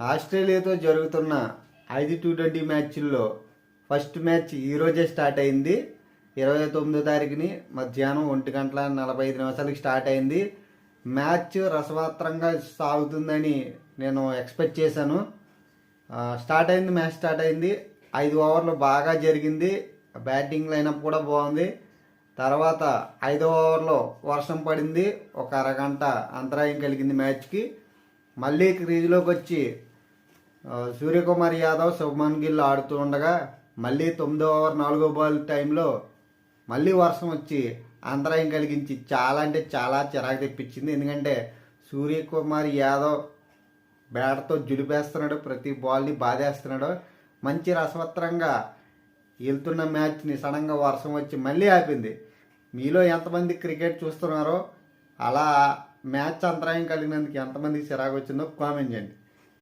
ఆస్ట్రేలియాతో జరుగుతున్న ఐదు T twenty మ్యాచ్ల్లో ఫస్ట్ మ్యాచ్ ఈరోజే స్టార్ట్ అయింది. ఇరవై తొమ్మిదో తారీఖుని మధ్యాహ్నం ఒంటి గంటల నలభై ఐదు నిమిషాలకి స్టార్ట్ అయింది. మ్యాచ్ రసవాత్రంగా సాగుతుందని నేను ఎక్స్పెక్ట్ చేశాను. స్టార్ట్ అయింది మ్యాచ్ స్టార్ట్ అయింది. ఐదు ఓవర్లు బాగా జరిగింది. బ్యాటింగ్ లైనప్ కూడా బాగుంది. తర్వాత ఐదో ఓవర్లో వర్షం పడింది. ఒక అరగంట అంతరాయం కలిగింది మ్యాచ్కి. మళ్ళీ క్రీజ్లోకి వచ్చి సూర్యకుమార్ యాదవ్ శుభమన్ గిల్ ఆడుతూ ఉండగా మళ్ళీ తొమ్మిదో ఓవర్ నాలుగో బాల్ టైంలో మళ్ళీ వర్షం వచ్చి అంతరాయం కలిగించి చాలా అంటే చాలా చిరాకు తెప్పించింది. ఎందుకంటే సూర్యకుమార్ యాదవ్ బ్యాట్తో జులిపేస్తున్నాడు ప్రతి బాల్ని బాధేస్తున్నాడు. మంచి రసవత్రంగా వెళ్తున్న మ్యాచ్ని సడన్గా వర్షం వచ్చి మళ్ళీ ఆపింది. మీలో ఎంతమంది క్రికెట్ చూస్తున్నారో అలా మ్యాచ్ అంతరాయం కలిగినందుకు ఎంతమందికి చిరాకు వచ్చిందో కామెంట్ చేయండి.